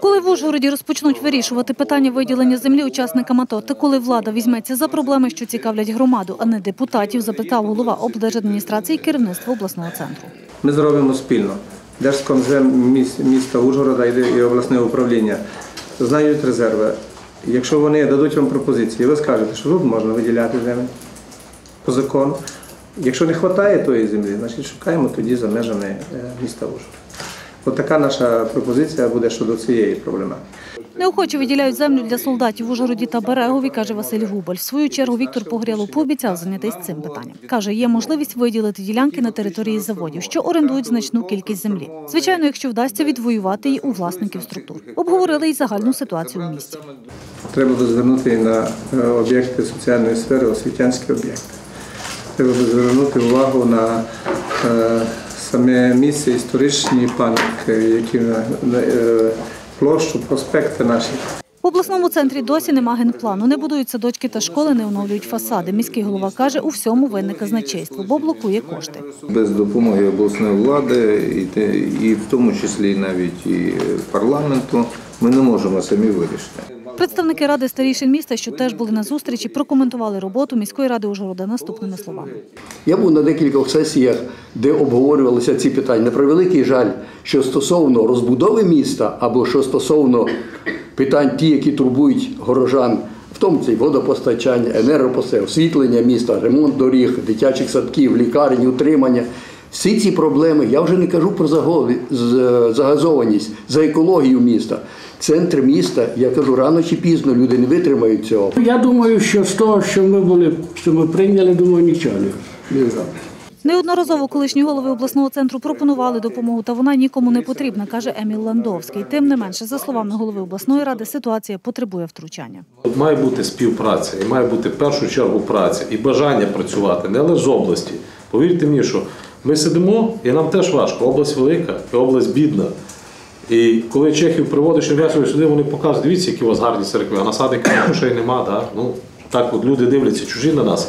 Коли в Ужгороді розпочнуть вирішувати питання виділення землі учасникам АТО, та коли влада візьметься за проблеми, що цікавлять громаду, а не депутатів, запитав голова облдержадміністрації керівництва обласного центру. Ми зробимо спільно. Держкомзем міста Ужгорода і обласне управління знають резерви. Якщо вони дадуть вам пропозиції, ви скажете, що тут можна виділяти землю по закону. Якщо не вистачає тої землі, значить шукаємо тоді за межами е, міста Ужгорода. От така наша пропозиція буде щодо цієї проблеми. Неохоче виділяють землю для солдатів в Ужгороді та Берегові, каже Василь Губаль. В свою чергу Віктор Погрялов пообіцяв зайнятися цим питанням. Каже, є можливість виділити ділянки на території заводів, що орендують значну кількість землі. Звичайно, якщо вдасться відвоювати її у власників структур. Обговорили й загальну ситуацію в місті. Треба звернути на е, об'єкти соціальної сфери, освітянські об'єкти. Треба звернути увагу на е, саме місце історичні пам'ятки, які на, на е, площу, проспекти наші. В обласному центрі досі нема генплану. Не будують садочки та школи, не оновлюють фасади. Міський голова каже, у всьому винне казначейство, бо блокує кошти. Без допомоги обласної влади, і, те- і в тому числі навіть і парламенту, ми не можемо самі вирішити. Представники ради старішин міста, що теж були на зустрічі, прокоментували роботу міської ради Ужгорода наступними словами. Я був на декількох сесіях, де обговорювалися ці питання. На превеликий жаль, що стосовно розбудови міста або що стосовно питань, ті, які турбують горожан, в тому це водопостачання, енергопостачання, освітлення міста, ремонт доріг, дитячих садків, лікарень, утримання. Всі ці проблеми, я вже не кажу про заго- загазованість, за екологію міста. Центр міста, я кажу, рано чи пізно люди не витримають цього. Я думаю, що з того, що ми були, що ми прийняли, думаю, нічого не, не. Неодноразово колишні голови обласного центру пропонували допомогу, та вона нікому не потрібна, каже Еміл Ландовський. Тим не менше, за словами голови обласної ради, ситуація потребує втручання. Має бути співпраця, і має бути в першу чергу праця і бажання працювати не лише з області. Повірте мені, що ми сидимо, і нам теж важко. Область велика, і область бідна. І коли чехів приводиш інвесторів сюди, вони показують, дивіться, які у вас гарні церкви, а на садиках грошей нема. Да? Ну, так от люди дивляться чужі на нас.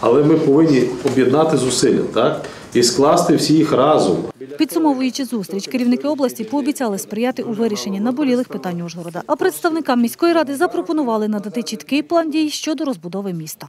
Але ми повинні об'єднати зусилля так? і скласти всі їх разом. Підсумовуючи зустріч, керівники області пообіцяли сприяти у вирішенні наболілих питань Ужгорода. А представникам міської ради запропонували надати чіткий план дій щодо розбудови міста.